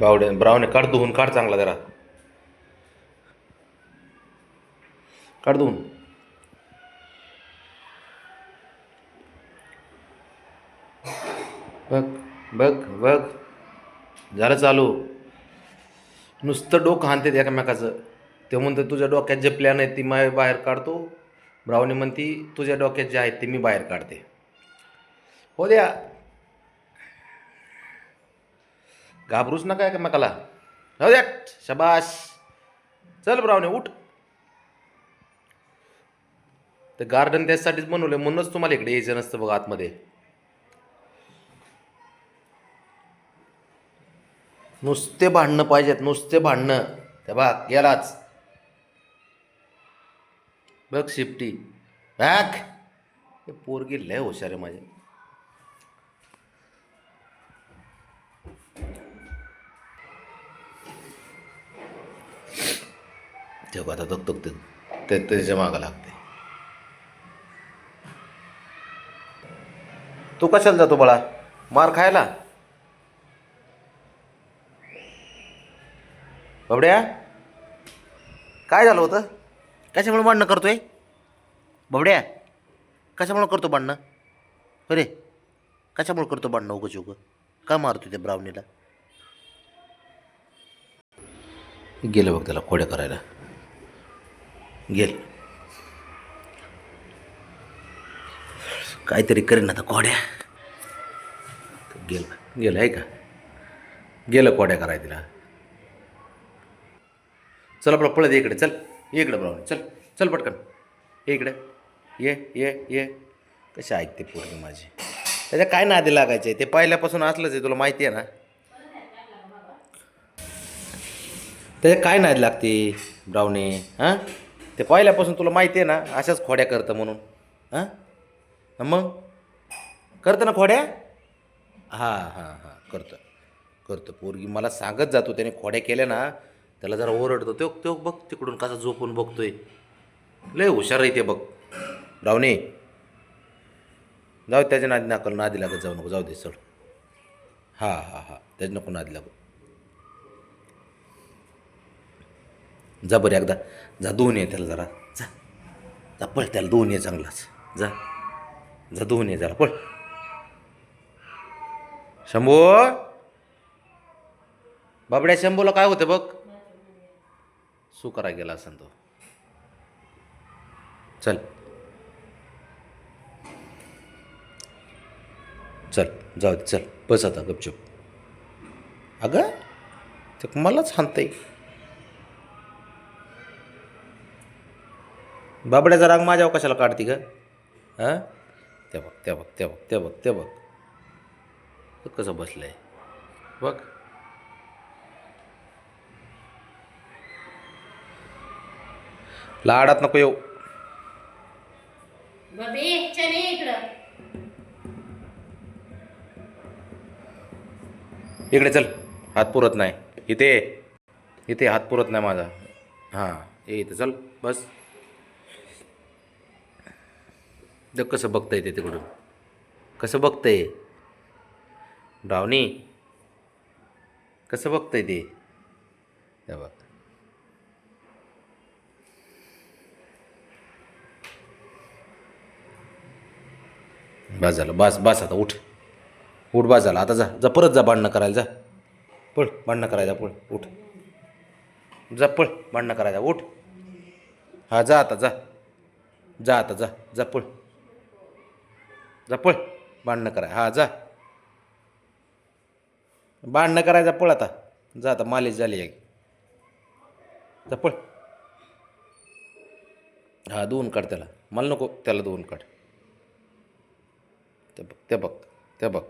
बावडे ब्रावणे काढ धुवून काढ चांगला जरा. काढ धुवून. बघ बघ बघ. झालं चालू. नुसतं डोकं हाणते एकमेकाचं. ते म्हणतं तुझ्या डोक्यात जे प्लॅन आहेत ती मी बाहेर काढतो. ब्रावणी म्हणती तुझ्या डोक्यात जे आहेत ते मी बाहेर काढते. हो द्या. घाबरूच नका एकमेकाला. हो द्या. शबाश चल ब्रावणे उठ. ते गार्डन त्यासाठीच बनवलं म्हणूनच तुम्हाला इकडे यायचं नसतं बघा आतमध्ये. नुसते भांडणं पाहिजेत नुसते भांडणं. त्या बघ गेलाच. बघ शिफ्टी. बॅक हे पोरगी लय हुशार आहे माझे. तेव्हा आता तक तक ते त्याच्या मागं लागते. तू कशाला जातो बाळा? मार खायला? बबड्या? काय झालं होतं? कशामुळे भांडणं करतोय? बबड्या कशामुळे करतो भांडणं? अरे कशामुळे करतो भांडणं उगं उगं का मारतो त्या ब्रावणीला गेलं बघ त्याला खोड्या करायला. गेल. काहीतरी करेन आता कोड्या. गेलं. गेलं आहे का? गेलं कोड्या कराय तिला. चल आपलं पळत इकडे. चल. इकडे बरोबर चल. चल पटकन. ये इकडे. ये ये ये. कशी ऐकते पोरगी माझी? त्याच्या काय नादी लागायचे? ते पहिल्यापासून असलंच आहे. तुला माहिती आहे ना? त्याच्या काय नादी लागते ब्राऊनी हां? ते पहिल्यापासून तुला माहिती आहे ना अशाच खोड्या करतं म्हणून. हां? मग? करतं ना खोड्या? हां हां हां करतं. करतं. पोरगी मला सांगत जातो त्याने खोड्या केल्या ना त्याला जरा ओरडतो. तो तो बघ तिकडून कसा झोपून बघतोय. लय हुशार आहे ते बघ. रावणे जाऊ त्याच्या नादी नाकल नादी लागत जाऊ नको जाऊ दे चढ हां हां हां त्याच्या नको नादी लागू. जा बरं एकदा. जा दोन ये त्याला जरा. जा. जा पळ त्याला दोन ये चांगलाच. जा. जा दोन ये जरा पळ. शंभू. बाबड्या शंभूला काय होतं बघ? सुकरा गेला असेल तो. चल. चल जाऊ चल. बस आता गपचूप. अगं ते मलाच हाणतंय. बाबड्याचा राग माझ्यावर कशाला काढती ग? हां? ते बघ ते बघ ते बघ ते बघ ते बघ. कसं बसलंय. बघ. लाडात नको येऊ. इकडं. चल. हात पुरत नाही. इथे. इथे हात पुरत नाही माझा. हां ये इथे. चल बस. देख कसं बघता येते तिकडून? कसं बघतंय? डावणी? कसं बघतंय ते? बघ. बास झालं बस बस आता उठ. उठ बास झाला. आता जा जा परत जा भांडणं करायला जा. पळ भांडणं करायला पळ उठ. जा पळ भांडणं करायला उठ. हा जा आता जा. जा आता जा जा पळ. जा पळ. भांडणं कराय. हा जा. भांडणं करायचा पळ आता. जा आता मालिश झाली आहे जा पळ. हा दोन काढ त्याला. मला नको त्याला दोन काढ. ते बघ ते बघ ते बघ.